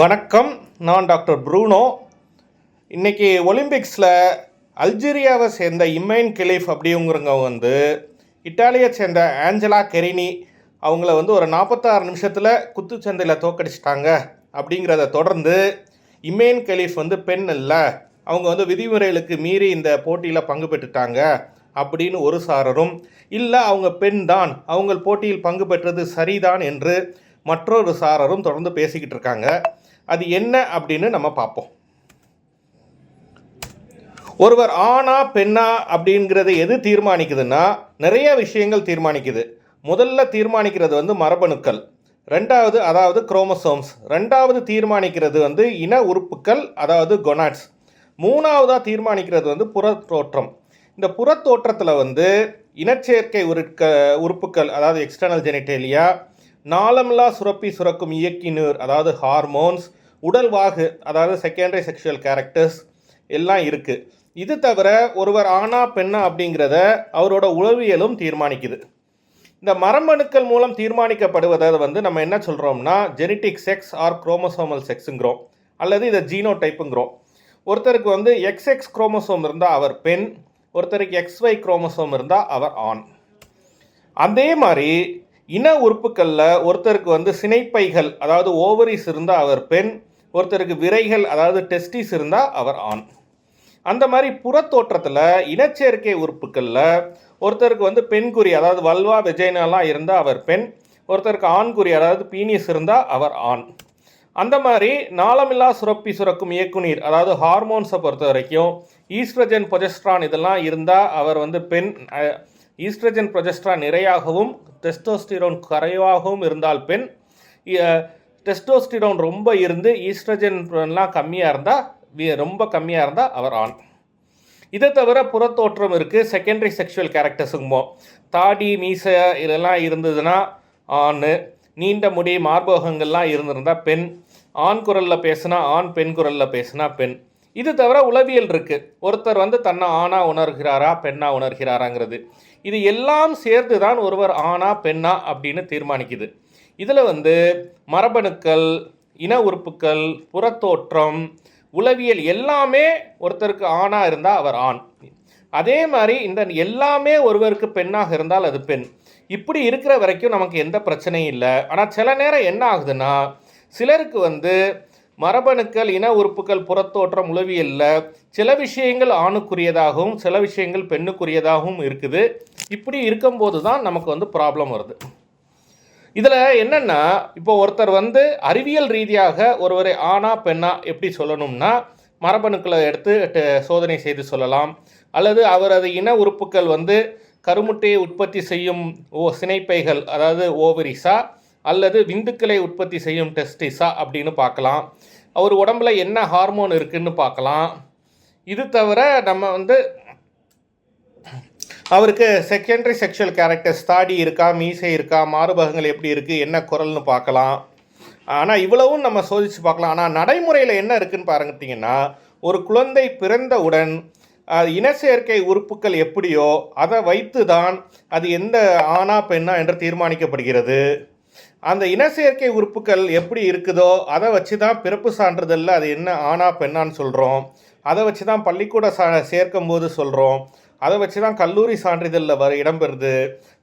வணக்கம். நான் doctor Bruno. இன்னைக்கு ஒலிம்பிக்ஸில் அல்ஜீரியாவை சேர்ந்த இம்மைன் கிலீஃப் அப்படிங்கிறவங்க வந்து இட்டாலியை சேர்ந்த ஆஞ்சலா கெரினி அவங்கள வந்து ஒரு நாற்பத்தாறு நிமிஷத்தில் குத்துச்சந்தையில் தோக்கடிச்சிட்டாங்க அப்படிங்கிறத தொடர்ந்து இமேன் கலீஃப் வந்து பெண் இல்லை அவங்க வந்து விதிமுறைகளுக்கு மீறி இந்த போட்டியில் பங்கு பெற்றுட்டாங்க அப்படின்னு ஒரு சாரரும் இல்லை அவங்க பெண் தான் அவங்க போட்டியில் பங்கு பெற்றது சரிதான் என்று மற்றொரு சாரரும் தொடர்ந்து பேசிக்கிட்டு இருக்காங்க. அது என்ன அப்படின்னு நம்ம பார்ப்போம். ஒருவர் ஆணா பெண்ணா அப்படிங்கிறத எது தீர்மானிக்குதுன்னா நிறைய விஷயங்கள் தீர்மானிக்குது. முதல்ல தீர்மானிக்கிறது வந்து மரபணுக்கள். ரெண்டாவது அதாவது குரோமசோம்ஸ். ரெண்டாவது தீர்மானிக்கிறது வந்து இன உறுப்புக்கள் அதாவது கொனாட்ஸ். மூணாவதாக தீர்மானிக்கிறது வந்து புறத்தோற்றம். இந்த புறத்தோற்றத்தில் வந்து இனச்சேர்க்கை உருக்க உறுப்புக்கள் அதாவது எக்ஸ்டர்னல் ஜெனிடேலியா நாளமில்லா சுரப்பி சுரக்கும் இயக்கினர் அதாவது ஹார்மோன்ஸ் உடல்வாகு அதாவது செகண்டரி செக்ஷுவல் கேரக்டர்ஸ் எல்லாம் இருக்குது இது தவிர ஒருவர் ஆணா பெண்ணா அப்படிங்கிறத அவரோட உளவியலும் தீர்மானிக்குது. இந்த மரபணுக்கள் மூலம் தீர்மானிக்கப்படுவதை வந்து நம்ம என்ன சொல்கிறோம்னா ஜெனட்டிக் செக்ஸ் ஆர் குரோமோசோமல் செக்ஸுங்கிறோம் அல்லது இதை ஜீனோ டைப்புங்கிறோம் ஒருத்தருக்கு வந்து எக்ஸ் எக்ஸ் குரோமோசோம் இருந்தால் அவர் பெண் ஒருத்தருக்கு எக்ஸ்ஒய் குரோமோசோம் இருந்தால் அவர் ஆண். அதே மாதிரி இன உறுப்புகளில் ஒருத்தருக்கு வந்து சினைப்பைகள் அதாவது ஓவரிஸ் இருந்தால் அவர் பெண் ஒருத்தருக்கு விரைகள் அதாவது டெஸ்டிஸ் இருந்தால் அவர் ஆண். அந்த மாதிரி புறத்தோற்றத்தில் இனச்சேர்க்கை உறுப்புகளில் ஒருத்தருக்கு வந்து பெண்குறி அதாவது வல்வா வெஜைனாலாம் இருந்தால் அவர் பெண் ஒருத்தருக்கு ஆண்குறி அதாவது பீனிஸ் இருந்தால் அவர் ஆண். அந்த மாதிரி நாளமில்லா சுரப்பி சுரக்கும் இயக்குநீர் அதாவது ஹார்மோன்ஸை பொறுத்த வரைக்கும் ஈஸ்ட்ரஜன் பொஜெஸ்ட்ரான் இதெல்லாம் இருந்தால் அவர் வந்து பெண் ஈஸ்ட்ரஜன் ப்ரொஜெஸ்ட்ரா நிறையாகவும் டெஸ்டோஸ்டிரோன் குறைவாகவும் இருந்தால் பெண் டெஸ்டோஸ்டிரோன் ரொம்ப இருந்து ஈஸ்ட்ரஜன்லாம் கம்மியாக இருந்தால் ரொம்ப கம்மியாக இருந்தால் அவர் ஆண். இதை தவிர புறத்தோற்றம் இருக்குது செகண்டரி செக்ஷுவல் கேரக்டர்ஸுங்குமோ தாடி மீசை இதெல்லாம் இருந்ததுன்னா ஆண் நீண்ட முடி மார்பகங்கள்லாம் இருந்திருந்தால் பெண் ஆண் குரலில் பேசுனா ஆண் பெண் குரலில் பேசுனா பெண். இது தவிர உளவியல் இருக்குது ஒருத்தர் வந்து தன்னை ஆணா உணர்கிறாரா பெண்ணா உணர்கிறாராங்கிறது. இது எல்லாம் சேர்த்து தான் ஒருவர் ஆணா பெண்ணா அப்படின்னு தீர்மானிக்குது. இதில் வந்து மரபணுக்கள் இன உறுப்புக்கள் புறத்தோற்றம் உளவியல் எல்லாமே ஒருத்தருக்கு ஆணா இருந்தால் அவர் ஆண். அதே மாதிரி இந்த எல்லாமே ஒருவருக்கு பெண்ணாக இருந்தால் அது பெண். இப்படி இருக்கிற வரைக்கும் நமக்கு எந்த பிரச்சனையும் இல்லை. ஆனால் சில நேரம் என்ன ஆகுதுன்னா சிலருக்கு வந்து மரபணுக்கள் இன உறுப்புகள் புறத்தோற்றம் உளவியலில் சில விஷயங்கள் ஆணுக்குரியதாகவும் சில விஷயங்கள் பெண்ணுக்குரியதாகவும் இருக்குது. இப்படி இருக்கும்போது தான் நமக்கு வந்து ப்ராப்ளம் வருது. இதில் என்னென்னா இப்போ ஒருத்தர் வந்து அறிவியல் ரீதியாக ஒருவரை ஆணா பெண்ணா எப்படி சொல்லணும்னா மரபணுக்களை எடுத்து சோதனை செய்து சொல்லலாம். அல்லது அவரது இன உறுப்புகள் வந்து கருமுட்டையை உற்பத்தி செய்யும் ஓ சினைப்பைகள் அதாவது ஓவரிஸா அல்லது விந்துக்களை உற்பத்தி செய்யும் டெஸ்டிஸா அப்படின்னு பார்க்கலாம். அவர் உடம்புல என்ன ஹார்மோன் இருக்குன்னு பார்க்கலாம். இது தவிர நம்ம வந்து அவருக்கு செகண்டரி செக்ஷுவல் கேரக்டர்ஸ் தாடி இருக்கா மீசை இருக்கா மாறுபகங்கள் எப்படி இருக்குது என்ன குரல்னு பார்க்கலாம். ஆனால் இவ்வளவும் நம்ம சோதித்து பார்க்கலாம். ஆனால் நடைமுறையில் என்ன இருக்குன்னு பாருங்கிட்டிங்கன்னா ஒரு குழந்தை பிறந்தவுடன் இனச்சேர்க்கை இன உறுப்புகள் எப்படியோ அதை வைத்து தான் அது எந்த ஆணா பெண்ணா என்று தீர்மானிக்கப்படுகிறது. அந்த இன சேர்க்கை உறுப்புகள் எப்படி இருக்குதோ அதை வச்சு தான் பிறப்பு சான்றிதழில் அது என்ன ஆணா பெண்ணான்னு சொல்கிறோம் அதை வச்சு தான் பள்ளிக்கூட சா சேர்க்கும் போது சொல்கிறோம் அதை வச்சு தான் கல்லூரி சான்றிதழில் வர இடம்பெறுது.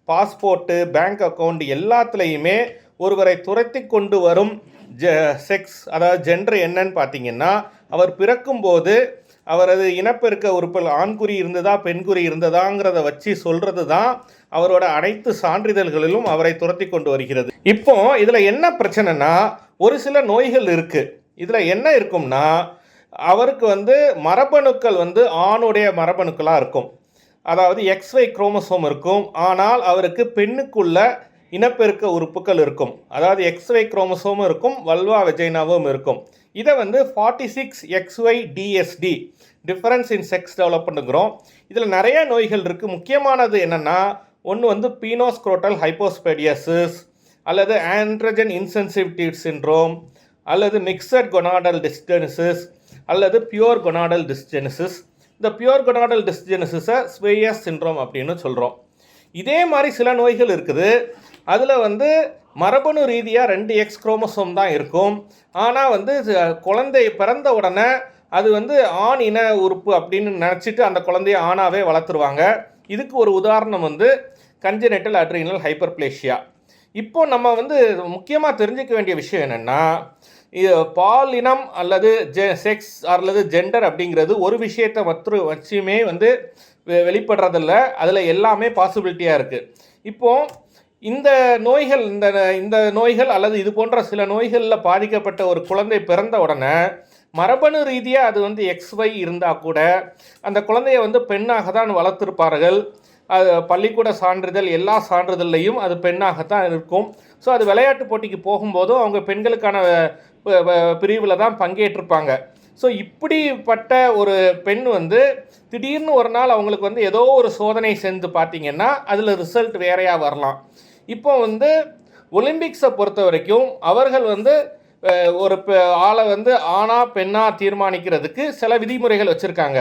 பாஸ்போர்ட்டு பேங்க் அக்கவுண்ட் எல்லாத்துலேயுமே ஒருவரை துரத்தி கொண்டு வரும் ஜ செக்ஸ் அதாவது ஜெண்டர் என்னன்னு பார்த்தீங்கன்னா அவர் பிறக்கும்போது அவரது இனப்பெருக்க உறுப்பில் ஆண்குறி இருந்ததா பெண்குறி இருந்ததாங்கிறத வச்சு சொல்கிறது தான் அவரோட அனைத்து சான்றிதழ்களிலும் அவரை துரத்தி கொண்டு வருகிறது. இப்போ இதில் என்ன பிரச்சனைனா ஒரு சில நோய்கள் இருக்குது இதில் என்ன இருக்கும்னா அவருக்கு வந்து மரபணுக்கள் வந்து ஆணுடைய மரபணுக்களாக இருக்கும். அதாவது எக்ஸ்வை குரோமசோம் இருக்கும். ஆனால் அவருக்கு பெண்ணுக்குள்ள இனப்பெருக்க உறுப்புகள் இருக்கும். அதாவது எக்ஸ்வை குரோமசோமும் இருக்கும் வல்வா வெஜைனாவும் இருக்கும். இதை வந்து forty six XY DSD difference in sex டெவலப்மெண்ட்டுங்கிறோம் இதில் நிறைய நோய்கள் இருக்குது முக்கியமானது என்னென்னா ஒன்று வந்து பீனோஸ்க்ரோட்டல் ஹைப்போஸ்பெடியசிஸ் அல்லது ஆண்ட்ரஜன் இன்சென்சிவிட்டி சிண்ட்ரோம் அல்லது மிக்சட் கொனாடல் டிஸ்டெனிசிஸ் அல்லது பியூர் கொனாடல் டிஸ்டெனிசிஸ் இந்த பியூர் கொனாடல் டிஸ்டெனிசிஸை ஸ்வேயஸ் சிண்ட்ரோம் அப்படின்னு சொல்கிறோம் இதே மாதிரி சில நோய்கள் இருக்குது. அதில் வந்து மரபணு ரீதியாக ரெண்டு எக்ஸ் குரோமோசோம் தான் இருக்கும். ஆனால் வந்து குழந்தை பிறந்த உடனே அது வந்து ஆண் இன உறுப்பு அப்படின்னு நினச்சிட்டு அந்த குழந்தைய ஆணாகவே வளர்த்துருவாங்க. இதுக்கு ஒரு உதாரணம் வந்து கஞ்சனெட்டல் அட்ரினல் ஹைப்பர்பிளேஷியா இப்போ நம்ம வந்து முக்கியமாக தெரிஞ்சுக்க வேண்டிய விஷயம் என்னென்னா பால் இனம் அல்லது ஜெ செக்ஸ் அல்லது ஜெண்டர் அப்படிங்கிறது ஒரு விஷயத்தை மற்ற வச்சுமே வந்து வெ- வெளிப்படுறதில்ல. அதில் எல்லாமே பாசிபிலிட்டியாக இருக்குது இப்போது இந்த நோய்கள் இந்த இந்த நோய்கள் அல்லது இது போன்ற சில நோய்களில் பாதிக்கப்பட்ட ஒரு குழந்தை பிறந்த உடனே மரபணு ரீதியாக அது வந்து XY இருந்தால் கூட அந்த குழந்தைய வந்து பெண்ணாக தான் வளர்த்துருப்பார்கள். அது பள்ளிக்கூட சான்றிதழ் எல்லா சான்றிதழ்லையும் அது பெண்ணாகத்தான் இருக்கும். ஸோ அது விளையாட்டு போட்டிக்கு போகும்போதும் அவங்க பெண்களுக்கான பிரிவில் தான் பங்கேற்றிருப்பாங்க. ஸோ இப்படிப்பட்ட ஒரு பெண் வந்து திடீர்னு ஒரு நாள் அவங்களுக்கு வந்து ஏதோ ஒரு சோதனை செஞ்சு பார்த்தீங்கன்னா அதில் ரிசல்ட் வேறையாக வரலாம். இப்போ வந்து ஒலிம்பிக்ஸை பொறுத்த வரைக்கும் அவர்கள் வந்து ஒரு பெ- ஆளை வந்து ஆணா பெண்ணா தீர்மானிக்கிறதுக்கு சில விதிமுறைகள் வச்சுருக்காங்க.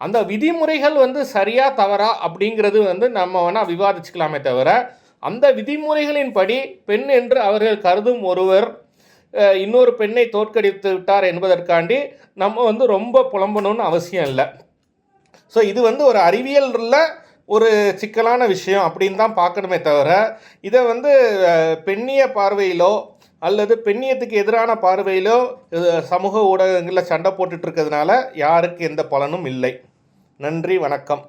அந்த விதிமுறைகள் வந்து சரியா தவறா அப்படிங்கிறது வந்து நம்ம வேணால் விவாதிச்சுக்கலாமே தவிர அந்த விதிமுறைகளின்படி பெண் என்று அவர்கள் கருதும் ஒருவர் இன்னொரு பெண்ணை தோற்கடித்து விட்டார் என்பதற்காண்டி நம்ம வந்து ரொம்ப புலம்பணும்னு அவசியம் இல்லை. ஸோ இது வந்து ஒரு அறிவியலில் ஒரு சிக்கலான விஷயம் அப்படின்னு தான் பார்க்கணுமே தவிர இதை வந்து பெண்ணிய பார்வையிலோ அல்லது பெண்ணியத்துக்கு எதிரான பார்வையிலோ சமூக ஊடகங்களில் சண்டை போட்டுட்ருக்கிறதுனால யாருக்கு எந்த பலனும் இல்லை. நன்றி வணக்கம்.